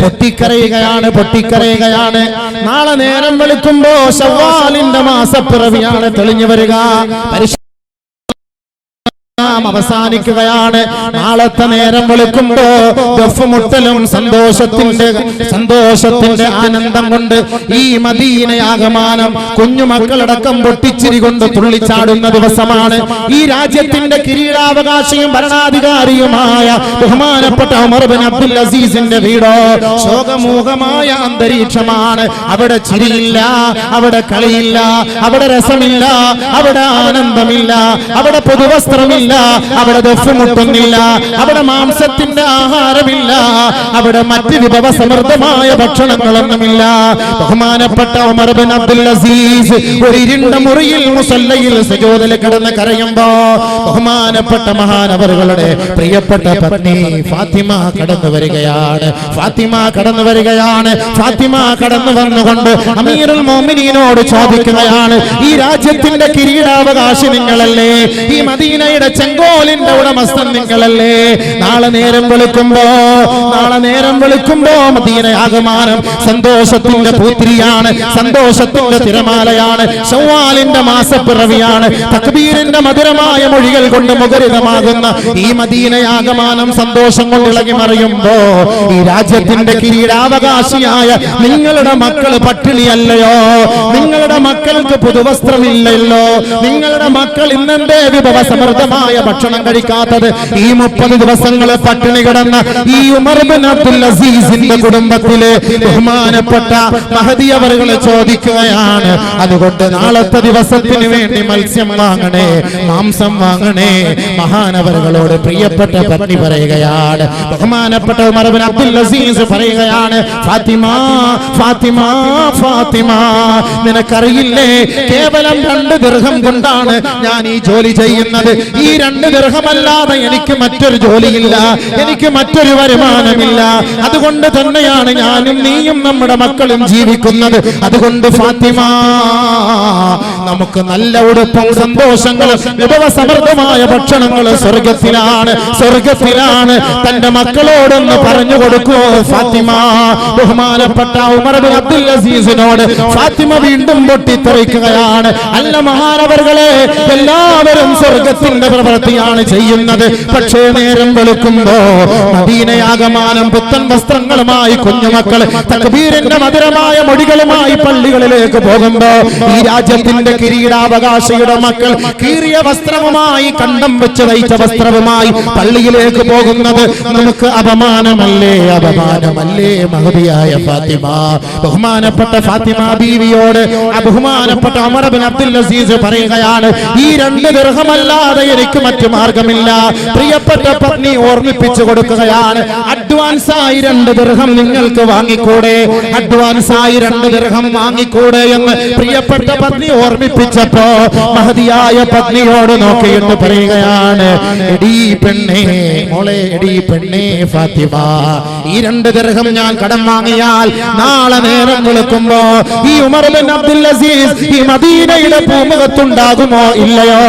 പൊട്ടിക്കരയുകയാണ് പൊട്ടിക്കരയുകയാണ്. നാളെ നേരം വെളുക്കുമ്പോ ശവ്വാലിന്റെ മാസപ്പിറവിയാണ് തെളിഞ്ഞു വരിക. നാം അവസാനിക്കുകയാണ്. നാളത്തെ നേരം വിളിക്കുമ്പോ ദഫുമുട്ടലും സന്തോഷത്തിന്റെ സന്തോഷത്തിന്റെ ആനന്ദം കൊണ്ട് ഈ മദീനയാകമാനം കുഞ്ഞുമക്കളടക്കം പൊട്ടിച്ചിരി കൊണ്ട് തുള്ളിച്ചാടുന്ന ദിവസമാണ്. ഈ രാജ്യത്തിന്റെ കിരീടാവകാശിയും ഭരണാധികാരിയുമായ ബഹുമാനപ്പെട്ട ഉമർബിൻ അബ്ദുൽ അസീസിന്റെ വീടോ? ശോകമൂഹമായ അന്തരീക്ഷമാണ്. അവിടെ ചിരിയില്ല അവിടെ കളിയില്ല അവിടെ രസമില്ല അവിടെ ആനന്ദമില്ല അവിടെ പുതുവസ്ത്രമില്ല അവിടെ ദഫ് മുട്ടുന്നില്ല അവിടെ മാംസത്തിന്റെ ആഹാരമില്ല. അവിടെ മറ്റ് വിഭവ സമൃദ്ധമായ ഭക്ഷണങ്ങളൊന്നുമില്ല. ബഹുമാനപ്പെട്ട ഉമർ ബിൻ അബ്ദുൽ അസീസ് ഒരു ഇരുണ്ട മുറിയിൽ മുസല്ലയിൽ സജോദല കിടന്ന് കരയുമ്പോ ബഹുമാനപ്പെട്ട മഹാനവറുകളുടെ പ്രിയപ്പെട്ട പത്നി ഫാത്തിമ കടന്നു വരികയാണ്. ഫാത്തിമ കടന്നു വരികയാണ്. ഫാത്തിമ കടന്നു വന്നുകൊണ്ട് അമീറുൽ മോമിനീനോട് ചോദിക്കുകയാണ് ഈ രാജ്യത്തിന്റെ കിരീടാവകാശി നിങ്ങളല്ലേ? ഈ മദീനയുടെ ചെങ്കോലിന്റെ ഉടമസ്ഥൻ നിങ്ങളല്ലേ? നാളെ നേരം വിളിക്കുമ്പോ നാളെ നേരം വെളുക്കുമ്പോ മദീന ആകമാനം സന്തോഷത്തിന്റെ പൂത്തിരിയാണ് സന്തോഷത്തിന്റെ തിരമാലയാണ് ഷവ്വാലിന്റെ മാസപ്പിറവിയാണ് തക്ബീരിന്റെ മധുരമായ മൊഴികൾ കൊണ്ട് മുഖരിതമാകുന്ന ഈ മദീനയാകമാനം സന്തോഷം കൊണ്ട് ഇളകി മറിയുമ്പോ ഈ രാജ്യത്തിന്റെ കിരീടാവകാശിയായ നിങ്ങളുടെ മക്കൾ പട്ടിണിയല്ലയോ? നിങ്ങളുടെ മക്കൾക്ക് പുതുവസ്ത്രമില്ലല്ലോ? നിങ്ങളുടെ മക്കൾ ഇന്നെന്തേ വിഭവ സമൃദ്ധമായ ഭക്ഷണം കഴിക്കാത്തത്? ഈ മുപ്പത് ദിവസങ്ങളെ പട്ടിണി കിടന്ന ഈ ഉമർ ബിൻ അബ്ദുൽ അസീസിന്റെ കുടുംബത്തിലെ ബഹുമാനപ്പെട്ട മഹദി അവരുകളെ ചോദിക്കുകയാണ്. അതുകൊണ്ട് നാളത്തെ ദിവസത്തിന് വേണ്ടി മത്സ്യം വാങ്ങണേ മാംസം വാങ്ങണേ മഹാനവരുകളോട് പ്രിയപ്പെട്ട പത്നി പറയുകയാണ്. ബഹുമാനപ്പെട്ട ഉമർ ബിൻ അബ്ദുൽ അസീസ് പറയുകയാണ് ഫാത്തിമ ഫാത്തിമ ഫാത്തിമ നിനക്കറിയില്ലേ കേവലം രണ്ട് ദീർഘം കൊണ്ടാണ് ഞാൻ ഈ ജോലി ചെയ്യുന്നത്. ഈ രണ്ട് ദീർഘമല്ലാതെ എനിക്ക് മറ്റൊരു ജോലിയില്ല. എനിക്ക് മറ്റൊരു വരുമാനമില്ല. അതുകൊണ്ട് തന്നെയാണ് ഞാനും നീയും നമ്മുടെ മക്കളും ജീവിക്കുന്നത്. അതുകൊണ്ട് ഫാത്തിമ നമുക്ക് നല്ല ഉടുപ്പും സന്തോഷങ്ങളും വിഭവസമൃദ്ധമായ ഭക്ഷണങ്ങൾ സ്വർഗത്തിലാണ് സ്വർഗത്തിലാണ്. തന്റെ മക്കളോടൊന്ന് പറഞ്ഞു കൊടുക്കൂ ഫാത്തിമ. ബഹുമാനപ്പെട്ട ഉമർ അബ്ദുൽ അസീസിനോട് ഫാത്തിമ വീണ്ടും പൊട്ടിത്തെറിക്കുകയാണ്. അല്ല മഹാനവർകളെ എല്ലാവരും സ്വർഗത്തിന്റെ പ്രവൃത്തിയാണ് ചെയ്യുന്നത്. പക്ഷേ നേരം വെളുക്കുമ്പോ നവീനയാകമാനം പുത്തൻ വസ്ത്രങ്ങളുമായി കുഞ്ഞുമക്കൾ തകബീരന്റെ മധുരമായ മൊഴികളുമായി പള്ളികളിലേക്ക് പോകുമ്പോ ഈ രാജ്യത്തിന്റെ കിരീടാവകാശിയുടെ മക്കൾ കീറിയ വസ്ത്രവുമായി കണ്ടം വെച്ച് തയ്ച്ച വസ്ത്രവുമായി പള്ളിയിലേക്ക് പോകുന്നത് നമുക്ക് അപമാനമല്ലേ? അപമാനമല്ലേ മഹതിയായ ഫാത്തിമ? ബഹുമാനപ്പെട്ട ഫാത്തിമ ബീവിയോട് ബഹുമാനപ്പെട്ട ഉമർ ബിൻ അബ്ദുൽ അസീസ് പറയുകയാണ് ഈ രണ്ട് ദീർഘമല്ലാതെ എനിക്ക് മറ്റു മാർഗമില്ല. പ്രിയപ്പെട്ട പത്നി ഓർമ്മിപ്പിച്ചു കൊടുക്കുകയാണ് അഡ്വാൻസ് ആയി രണ്ട് ദീർഘം നിങ്ങൾക്ക് വാങ്ങിക്കൂടെ? അഡ്വാൻസ് ആയി രണ്ട് ദീർഘം വാങ്ങിക്കൂടെ? എന്ന് പ്രിയപ്പെട്ട പത്നി ഓർമ്മിപ്പിച്ചപ്പോ മഹതിയായ പത്നിയോട് നോക്കിയിട്ട് പറയുകയാണ് പെണ്ണേ പെണ്ണേ ഫാത്തിമ ഈ രണ്ട് ദർഹം ഞാൻ കടം വാങ്ങിയാൽ നാളെ നേരം വിളിക്കുമ്പോ ഈ ഉമർ ബിൻ അബ്ദുൽ അസീസ് ഈ മദീനയുടെ ഭൂമുഖത്തുണ്ടാകുമോ ഇല്ലയോ?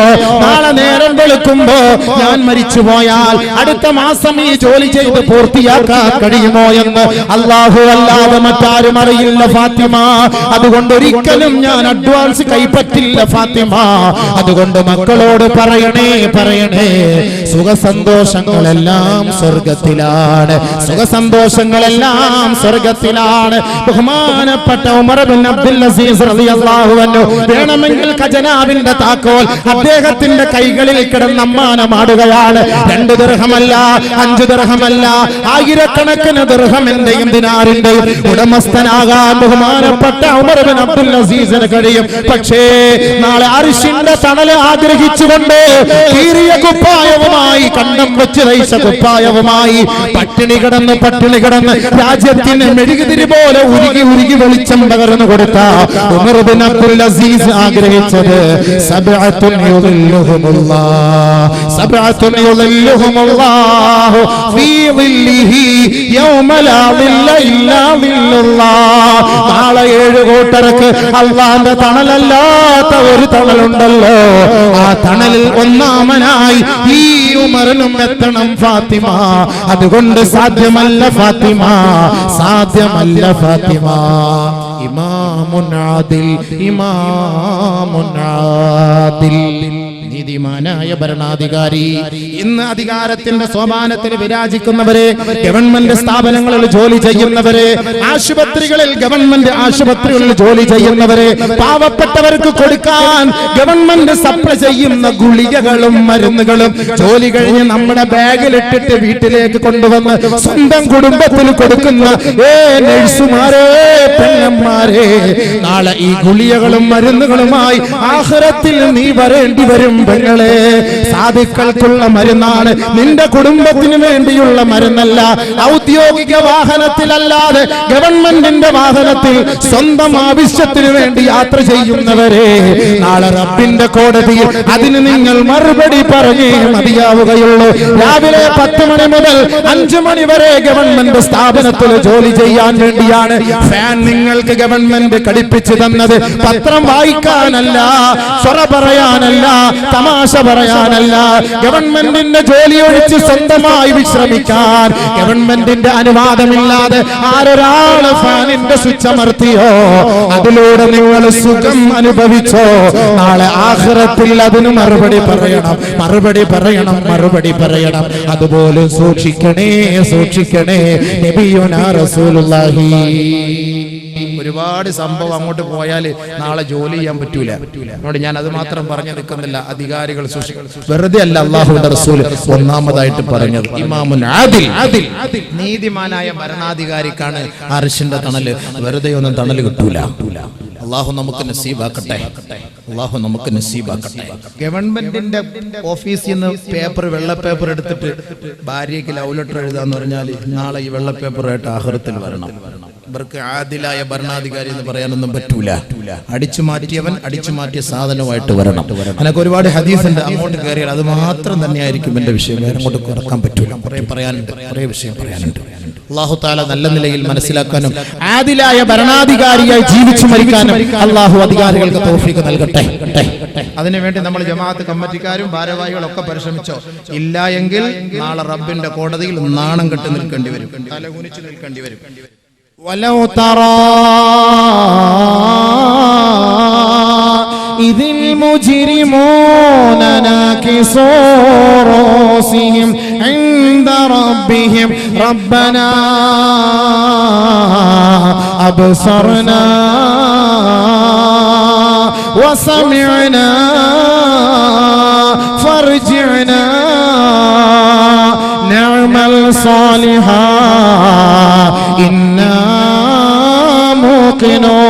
നാളെ നേരം വെളുക്കുമ്പോ ഞാൻ മരിച്ചു പോയാൽ അടുത്ത മാസം ഈ ജോലി ചെയ്ത് പൂർത്തിയാക്കാൻ കഴിയുമോ എന്ന് അള്ളാഹു അല്ലാതെ മറ്റാരും അറിയില്ല ഫാത്തിമ. അതുകൊണ്ട് ഒരിക്കലും ഞാൻ അഡ്വാൻസ് കൈപ്പറ്റില്ല ഫാത്തിമ. അതുകൊണ്ട് മക്കളോട് പറയണേ പറയണേ. സുഖസന്തോഷങ്ങളെല്ലാം സ്വർഗത്തിലാണ്. സുഖസന്തോഷങ്ങളെല്ലാം സ്വർഗത്തിലാണ്. ബഹുമാനപ്പെട്ട ഉമർ ബിൻ അബ്ദുൽ അസീസ് റളിയല്ലാഹു അൻഹു വേണമെങ്കിൽ ഖജനാവിന്റെ താക്കോൽ അദ്ദേഹത്തിന്റെ കൈകളിൽ കിടന്ന് അമ്മാനമാടുകയാണ്. രണ്ട് ദർഹമല്ല അഞ്ചു ദർഹമല്ല ആയിരക്കണക്കിന് ദീർഘമിന്റെയും ദിനാറിന്റെയും ഉടമസ്ഥനാകാൻ ബഹുമാനപ്പെട്ട ഉമർ ബിൻ അബ്ദുൽ അസീസിന് കഴിയും. പക്ഷേ നാളെ അരിശിന്റെ തണൽ ആഗ്രഹിച്ചുകൊണ്ട് കീറിയ കുപ്പായവുമായി കണ്ടം വെച്ച് തയ്ച്ച കുപ്പായവുമായി പട്ടിണി കിടന്ന് പട്ടിണി കിടന്ന് രാജ്യത്തിന് മെഴുകുതിരി പോലെ ഉരുകി ഉരുകി വെളിച്ചം പകർന്നു കൊടുത്ത ഉമർ ബിൻ അസീസ് ആഗ്രഹിച്ചത് സബഅത്തുൻ സബഅത്തുൻ യൗമ നാളെ ഏഴ് കൂട്ടർക്ക് അള്ളാന്റെ തണലല്ലാതെ ഇല്ലാത്ത ഒരു തണലുണ്ടല്ലോ. ആ തണലിൽ ഒന്നാമനായി ഈ ഉമറിനും എത്തണം ഫാത്തിമ. അതുകൊണ്ട് സാധ്യമല്ല ഫാത്തിമ. സാധ്യമല്ല ഫാത്തിമ. ഇമാമുൻ ആദിൽ. നീതിമാനായ ഭരണാധികാരി. ഇന്ന് അധികാരത്തിന്റെ സോപാനത്തിൽ വിരാജിക്കുന്നവരെ ഗവൺമെന്റ് സ്ഥാപനങ്ങളിൽ ജോലി ചെയ്യുന്നവരെ ആശുപത്രികളിൽ ഗവൺമെന്റ് ആശുപത്രികളിൽ ജോലി ചെയ്യുന്നവരെ പാവപ്പെട്ടവർക്ക് കൊടുക്കാൻ ഗവൺമെന്റ് സപ്ലൈ ചെയ്യുന്ന ഗുളികകളും മരുന്നുകളും ജോലി കഴിഞ്ഞ് നമ്മുടെ ബാഗിലിട്ടിട്ട് വീട്ടിലേക്ക് കൊണ്ടുവന്ന് സ്വന്തം കുടുംബത്തിൽ കൊടുക്കുന്ന ഏ നഴ്സുമാരെ പെണ്ണന്മാരെ നാളെ ഈ ഗുളികകളും മരുന്നുകളുമായി ആഹ്റത്തിൽ നീ വരേണ്ടി വരും പെങ്ങളെ സാധുക്കൾക്കുള്ള മരുന്നാണ്. നിന്റെ കുടുംബത്തിന് വേണ്ടിയുള്ള മരുന്നല്ല. ഔദ്യോഗിക വാഹനത്തിലല്ലാതെ ഗവൺമെന്റിന്റെ വാഹനത്തിൽ സ്വന്തം ആവശ്യത്തിന് വേണ്ടി യാത്ര ചെയ്യുന്നവരെ നാളെ റബ്ബിന്റെ കോടതിയിൽ അതിന് നിങ്ങൾ മറുപടി പറഞ്ഞേ മതിയാവുകയുള്ളൂ. രാവിലെ പത്ത് മണി മുതൽ അഞ്ചു മണി വരെ ഗവൺമെന്റ് സ്ഥാപനത്തിൽ ജോലി ചെയ്യാൻ വേണ്ടിയാണ് ഫാൻ നിങ്ങൾക്ക് ഗവൺമെന്റ് ഘടിപ്പിച്ചു തന്നത്. പത്രം വായിക്കാനല്ല സ്വറ പറയാനല്ല തമാശ പറയാനല്ല. ഗവൺമെന്റിന്റെ ജോലി ഒഴിച്ച് സ്വന്തമായി വിശ്രമിക്കാൻ ഗവൺമെന്റിന്റെ അനുവാദമില്ലാതെ ആരൊരാൾ ഫാനിന്റെ സ്വിച്ച് അമർത്തിയോ അതിലൂടെ നിങ്ങൾ സുഖം അനുഭവിച്ചോ? നാളെ ആഹ്റത്തിൽ അതിന് മറുപടി പറയണം. മറുപടി പറയണം മറുപടി പറയണം. അതുപോലെ സൂക്ഷിക്കണേ സൂക്ഷിക്കണേ. നബിയുനാ റസൂലുള്ളാഹി. ഒരുപാട് സംഭവം അങ്ങോട്ട് പോയാൽ നാളെ ജോലി ചെയ്യാൻ പറ്റൂല. അതുകൊണ്ട് ഞാൻ അത് മാത്രം പറഞ്ഞു നിൽക്കുന്നില്ല. അധികാരികൾ വെറുതെ അല്ല അള്ളാഹുന്റെ റസൂൽ ഒന്നാമതായിട്ട് പറഞ്ഞത്. നീതിമാനായ ഭരണാധികാരിക്കാണ് അർഷിന്റെ തണൽ. വെറുതെ ഒന്നും തണൽ കിട്ടൂല. അള്ളാഹു നമുക്ക് നസീബാക്കട്ടെ. അള്ളാഹു നമുക്ക് നസീബാക്കട്ടെ. ഗവൺമെന്റിന്റെ ഓഫീസിൽ നിന്ന് പേപ്പർ വെള്ള പേപ്പർ എടുത്തിട്ട് ഭാര്യയ്ക്ക് ലവ് ലെറ്റർ എഴുതാന്ന് പറഞ്ഞാൽ നാളെ ഈ വെള്ള പേപ്പറായിട്ട് ആഹൃത്തിൽ വരണം. ഇവർക്ക് ആദിലായ ഭരണാധികാരി എന്ന് പറയാനൊന്നും പറ്റൂല. അടിച്ചു മാറ്റിയവൻ അടിച്ചു മാറ്റിയ സാധനമായിട്ട് വരണം. എനിക്ക് ഒരുപാട് ഹദീസ് ഉണ്ട് അങ്ങോട്ട് കയറിയാൽ അത് മാത്രം തന്നെയായിരിക്കും എന്റെ വിഷയം. വേറെ അങ്ങോട്ട് കുറയ്ക്കാൻ പറ്റൂല. കുറെ പറയാനുണ്ട്. കുറെ വിഷയം പറയാനുണ്ട്. അള്ളാഹു താല നല്ല നിലയിൽ മനസ്സിലാക്കാനും ആദിലായ ഭരണാധികാരിയായി ജീവിച്ചു മരിക്കാനും അള്ളാഹു അധികാരികൾക്ക് തോഫിക്ക് നൽകട്ടെ. അതിനുവേണ്ടി നമ്മൾ ജമാഅത്ത് കമ്മിറ്റിക്കാരും ഭാരവാഹികളും ഒക്കെ പരിശ്രമിച്ചോ? ഇല്ല എങ്കിൽ നാളെ റബ്ബിന്റെ കോടതിയിൽ നാണം കെട്ടി നിൽക്കേണ്ടി വരും. തലകുനിച്ച് നിൽക്കേണ്ടി വരും. ولو ترى إذ المجرمون ناكسوا رؤوسهم عند ربهم. ربنا أبصرنا وسمعنا فارجعنا. تعمل صالحا إنا موقنون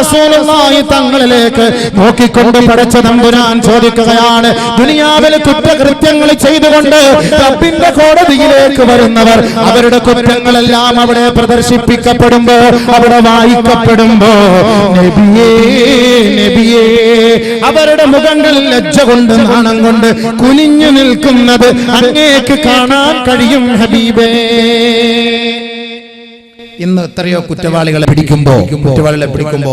റസൂലുള്ളാഹി തങ്ങളിലേക്ക് നോക്കിക്കൊണ്ട് പടച്ച തമ്പുരാൻ ചോദിക്കുകയാണ് ദുനിയാവിൽ കുറ്റകൃത്യങ്ങൾ ചെയ്തുകൊണ്ട് റബ്ബിന്റെ കോടതിയിലേക്ക് വരുന്നവർ അവരുടെ കുറ്റങ്ങളെല്ലാം അവിടെ പ്രദർശിപ്പിക്കപ്പെടുമ്പോ അവിടെ വായിക്കപ്പെടുമ്പോ നബിയേ നബിയേ അവരുടെ മുഖങ്ങളിൽ ലജ്ജ കൊണ്ട് നാണം കൊണ്ട് കുനിഞ്ഞു നിൽക്കുന്നത് അങ്ങേക്ക് കാണാൻ കഴിയും ഹബീബേ. ഇന്ന് എത്രയോ കുറ്റവാളികളെ പിടിക്കുമ്പോ കുറ്റവാളികളെ പിടിക്കുമ്പോ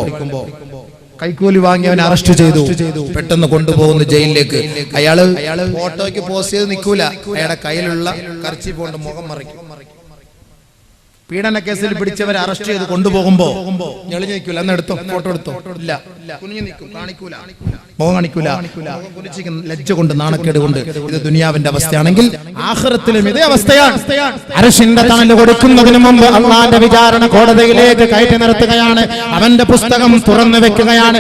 കൈക്കൂലി വാങ്ങിയവനെ അറസ്റ്റ് ചെയ്തു. പെട്ടെന്ന് കൊണ്ടുപോകുന്നു ജയിലിലേക്ക് അയാൾ ഫോട്ടോയ്ക്ക് പോസ്റ്റ് ചെയ്ത് നിൽക്കൂല അയാളുടെ കയ്യിലുള്ള കറച്ചി കൊണ്ട് മുഖം മറിക്കും. പീഡന കേസിൽ പിടിച്ചവരെ അറസ്റ്റ് ചെയ്ത് കൊണ്ടുപോകുമ്പോ ഞെളിഞ്ഞു നിൽക്കൂല അന്ന് എടുത്തോ? ഫോട്ടോ എടുത്തോ? ഇല്ല. കുനിഞ്ഞു നിൽക്കും. കാണിക്കൂല. മുഖം കാണിക്കൂല. ലജ്ജ കൊണ്ട് നാണക്കേട് കൊണ്ട് ഇത് ദുനിയാവിന്റെ അവസ്ഥയാണെങ്കിൽ ആഹ്റത്തിലും ഇതേ അവസ്ഥയാണ്. അരശിന്റെ തണൽ കൊടുക്കുന്നതിന് മുമ്പ് അള്ളാന്റെ വിചാരണ കോടതിയിലേക്ക് കയറ്റി നിർത്തുകയാണ്. അവന്റെ പുസ്തകം തുറന്നു വെക്കുകയാണ്.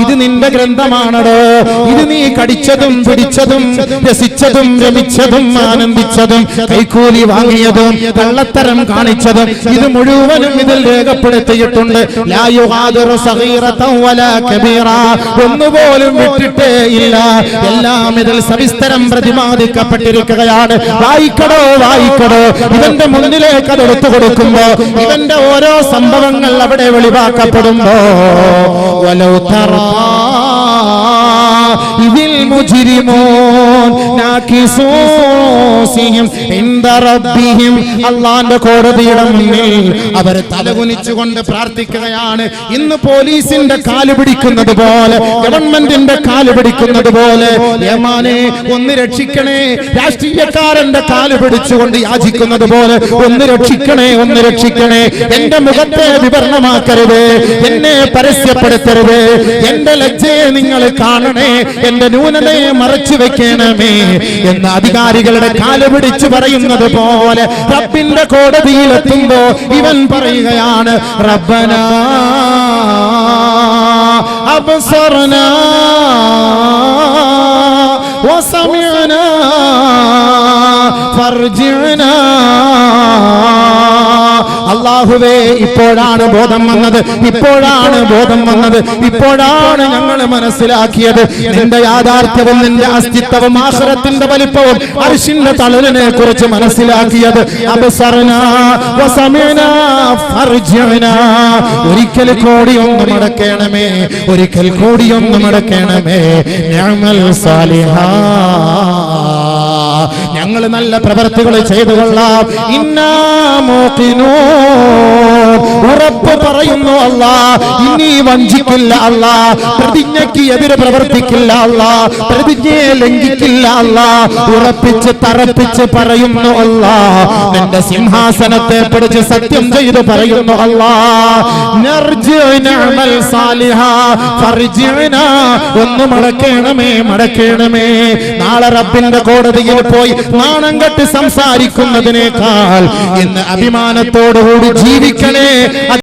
ഇത് നിന്റെ ഗ്രന്ഥമാണടോ. ഇത് നീ കടിച്ചതും പിടിച്ചതും രസിച്ചതും രമിച്ചതും ആനന്ദിച്ചതും. കൈക്കൂലി വാങ്ങിയതും കള്ളത്തരം കാണിച്ചതും. ഇത് മുഴുവനും ഇതിൽ രേഖപ്പെടുത്തിയിട്ടുണ്ട്. ഒന്നുപോലും വിട്ടിട്ടേ ഇല്ല. എല്ലാം ഇതിൽ സവിസ്തരം പ്രതിപാദിക്കപ്പെട്ടിരിക്കുകയാണ്. വായിക്കടോ വായിക്കടോ. ഇവന്റെ മുന്നിലേക്ക് അത് എടുത്തു കൊടുക്കുമ്പോ ഇവന്റെ ഓരോ സംഭവങ്ങൾ അവിടെ വെളിവാക്കപ്പെടുമ്പോ വലൗ തറാ ഇതിൽ മുജിരിമോ നാകിസൂസിഹിം ഇൻദ റബ്ബിഹിം അള്ളാന്റെ കോടതിയുടെ മുന്നിൽ അവർ തലകുനിച്ചുകൊണ്ട് പ്രാർത്ഥിക്കുകയാണ്. ഇന്ന് പോലീസിന്റെ കാൽ പിടിക്കുന്നത് പോലെ ഗവൺമെന്റിന്റെ കാൽ പിടിക്കുന്നത് പോലെ യമാനെ ഒന്ന് രക്ഷിക്കണേ. രാഷ്ട്രീയക്കാരന്റെ കാൽ പിടിച്ചുകൊണ്ട് യാചിക്കുന്നത് പോലെ ഒന്ന് രക്ഷിക്കണേ ഒന്ന് രക്ഷിക്കണേ. എന്റെ മുഖത്തെ വിവരണമാക്കരുത് എന്നെ പരസ്യപ്പെടുത്തരുത്. എന്റെ ലജ്ജയെ നിങ്ങൾ കാണണേ. എന്റെ ന്യൂനതയെ മറച്ചു വെക്കണമേ എന്ന് അധികാരികളുടെ കാല് പിടിച്ചു പറയുന്നത് പോലെ റബ്ബിന്റെ കോടതിയിലെത്തുമ്പോ ഇവൻ പറയുകയാണ് റബ്ബന അബ്സറനാ وسمعنا فارجعنا അള്ളാഹുവേ ഇപ്പോഴാണ് ബോധം വന്നത്. ഇപ്പോഴാണ് ബോധം വന്നത്. ഇപ്പോഴാണ് ഞങ്ങൾ മനസ്സിലാക്കിയത്. നിന്റെ യാഥാർത്ഥ്യവും നിന്റെ അസ്തിത്വവും ആശ്രത്തിന്റെ വലിപ്പവും അരിശിന്റെ തളലിനെ കുറിച്ച് മനസ്സിലാക്കിയത്. ഒരിക്കൽ കൂടി ഒന്ന് മടക്കണമേ. ഒരിക്കൽ കൂടി ഒന്ന് മടക്കണമേ. ഞങ്ങൾ സാലിഹാ. ഞങ്ങൾ നല്ല പ്രവർത്തികൾ ചെയ്തു കൊള്ളാം ഇന്നാമോക്കിനോ ഉറപ്പ് പറയുന്നു അല്ല. ഇനി വഞ്ചിക്കില്ല അല്ല. പ്രതിജ്ഞയ്ക്ക് എതിരെ പ്രവർത്തിക്കില്ല അല്ല. പ്രതിജ്ഞയെ ലംഘിക്കില്ല അല്ല. ഉറപ്പിച്ച് തറപ്പിച്ച് പറയുന്നു അല്ല. നിന്റെ സിംഹാസനത്തെ പിടിച്ച് സത്യം ചെയ്ത് പറയുന്നു അല്ല. ഒന്ന് മടക്കേണമേ മടക്കേണമേ. നാളെ റബ്ബിന്റെ കോടതിയിൽ പോയി നാണം കെട്ട് സംസാരിക്കുന്നതിനേക്കാൾ ഇന്ന് അഭിമാനത്തോടുകൂടി ജീവിക്കണേ. അത്